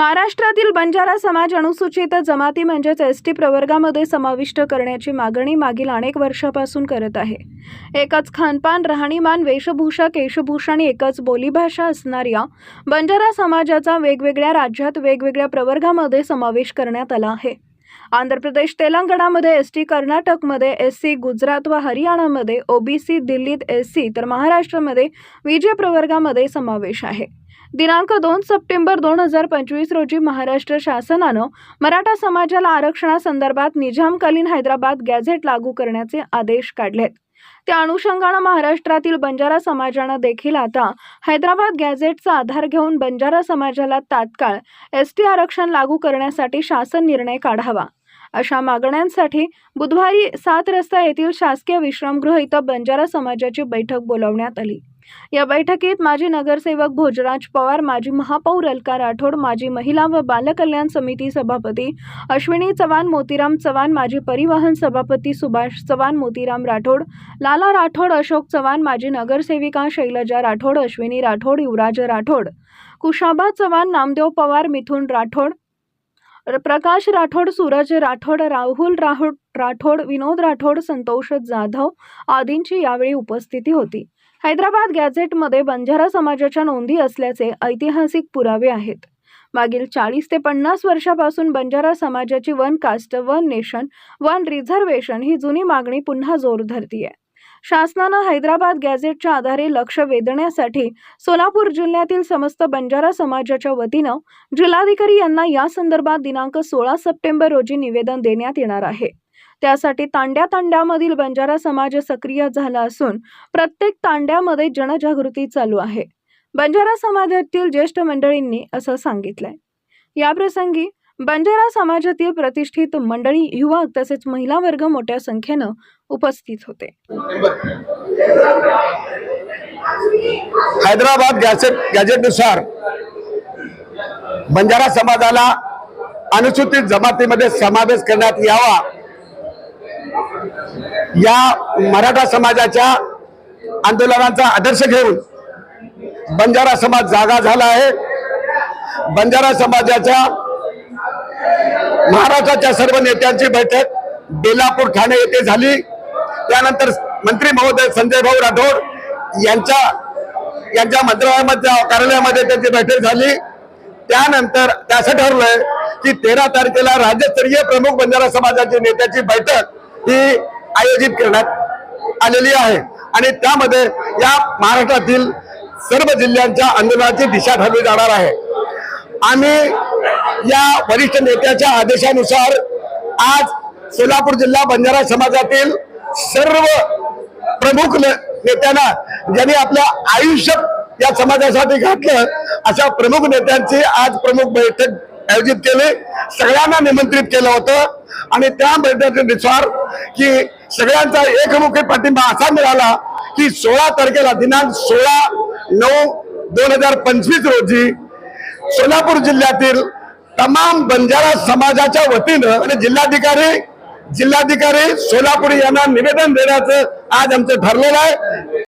महाराष्ट्रातील बंजारा समाज अनुसूचित जमाती म्हणजेच एस टी प्रवर्गामध्ये समाविष्ट करण्याची मागणी मागील अनेक वर्षापासून करत आहे. एकच खानपान राहणीमान वेशभूषा केशभूषा आणि एकच बोलीभाषा असणाऱ्या बंजारा समाजाचा वेगवेगळ्या राज्यात वेगवेगळ्या प्रवर्गामध्ये समावेश करण्यात आला आहे. आंध्र प्रदेश तेलंगणामध्ये एस टी कर्नाटकमध्ये एस सी गुजरात व हरियाणामध्ये ओबीसी दिल्लीत एस सी तर महाराष्ट्रामध्ये विजय प्रवर्गामध्ये समावेश आहे. दिनांक दोन सप्टेंबर दोन हजार पंचवीस रोजी महाराष्ट्र शासनानं मराठा समाजाला आरक्षणासंदर्भात निजामकालीन हैदराबाद गॅझेट लागू करण्याचे आदेश काढलेत. त्या अनुषंगानं महाराष्ट्रातील बंजारा समाजानं देखील आता हैदराबाद गॅझेटचा आधार घेऊन बंजारा समाजाला तात्काळ एस टी आरक्षण लागू करण्यासाठी शासन निर्णय काढावा. अशा मागण्यांसाठी बुधवारी सात रस्ता येथील शासकीय विश्रामगृह इथं बंजारा समाजाची बैठक बोलावण्यात आली. या बैठकीत माजी नगरसेवक भोजराज पवार माजी महापौर अलका राठोड माजी महिला व बालकल्याण समिती सभापती अश्विनी चव्हाण मोतीराम चव्हाण माजी परिवहन सभापती सुभाष चव्हाण मोतीराम राठोड लाला राठोड अशोक चव्हाण माजी नगरसेविका शैलजा राठोड अश्विनी राठोड युवराज राठोड कुशाबा चव्हाण नामदेव पवार मिथुन राठोड प्रकाश राठोड सूरज राठोड राहुल राहुल राठोड विनोद राठोड संतोष जाधव आदींची यावेळी उपस्थिती होती. हैदराबाद गॅझेटमध्ये बंजारा समाजाच्या नोंदी असल्याचे ऐतिहासिक पुरावे आहेत. मागील चाळीस ते पन्नास वर्षापासून बंजारा समाजाची one caste one nation one reservation ही जुनी मागणी पुन्हा जोर धरतीये. शासनानं हैदराबाद गॅझेटच्या आधारे लक्ष वेधण्यासाठी सोलापूर जिल्ह्यातील समस्त बंजारा समाजाच्या वतीनं जिल्हाधिकारी यांना या संदर्भात दिनांक सोळा सप्टेंबर रोजी निवेदन देण्यात येणार आहे. त्यासाठी तांड्या तांड्यामधील बंजारा समाज सक्रिय झाला असून प्रत्येक तांड्यामध्ये जनजागृती चालू आहे. बंजारा समाजातील ज्येष्ठ मंडळींनी असं सांगितलंय. याप्रसंगी बंजारा समाजातील प्रतिष्ठित मंडळी युवक तसेच महिला वर्ग मोठ्या संख्येनं उपस्थित होते. हैदराबाद गॅझेट गॅझेटनुसार बंजारा समाजाला अनुसूचित जमातीमध्ये समावेश करण्यात यावा. या मराठा समाजाच्या आंदोलनाचा आदर्श घेऊन बंजारा समाज जागा झाला आहे. बंजारा समाजाच्या महाराष्ट्राच्या सर्व नेत्यांची बैठक बेलापूर ठाणे येथे झाली. त्यानंतर मंत्री महोदय संजय भाऊ राठोड यांच्या यांच्या मंत्रालयामध्ये कार्यालयामध्ये त्यांची बैठक झाली. त्यानंतर त्याचं ठरलंय की तेरा तारखेला राज्यस्तरीय प्रमुख बंजारा समाजाची नेत्याची बैठक ही आयोजित करण्यात आलेली आहे. आणि त्यामध्ये या महाराष्ट्रातील सर्व जिल्ह्यांच्या आंदोलनाची दिशा ठरवली जाणार आहे. आम्ही या वरिष्ठ नेत्याच्या आदेशानुसार आज सोलापूर जिल्हा बंजारा समाजातील सर्व प्रमुख नेत्यांना ज्यांनी आपलं आयुष्य या समाजासाठी घातलं अशा प्रमुख नेत्यांची आज प्रमुख बैठक आयोजित केले. सगळ्यांना निमंत्रित केलं होतं. आणि त्या बैठकीनुसार की सगळ्यांचा एकमुखी पाठिंबा असा मिळाला की सोळा तारखेला दिनांक सोळा नऊ दोन हजार पंचवीस रोजी सोलापूर जिल्ह्यातील तमाम बंजारा समाजाच्या वतीनं आणि जिल्हाधिकारी जिल्हाधिकारी सोलापूर यांना निवेदन देण्याचं आज आमचं ठरलेलं आहे.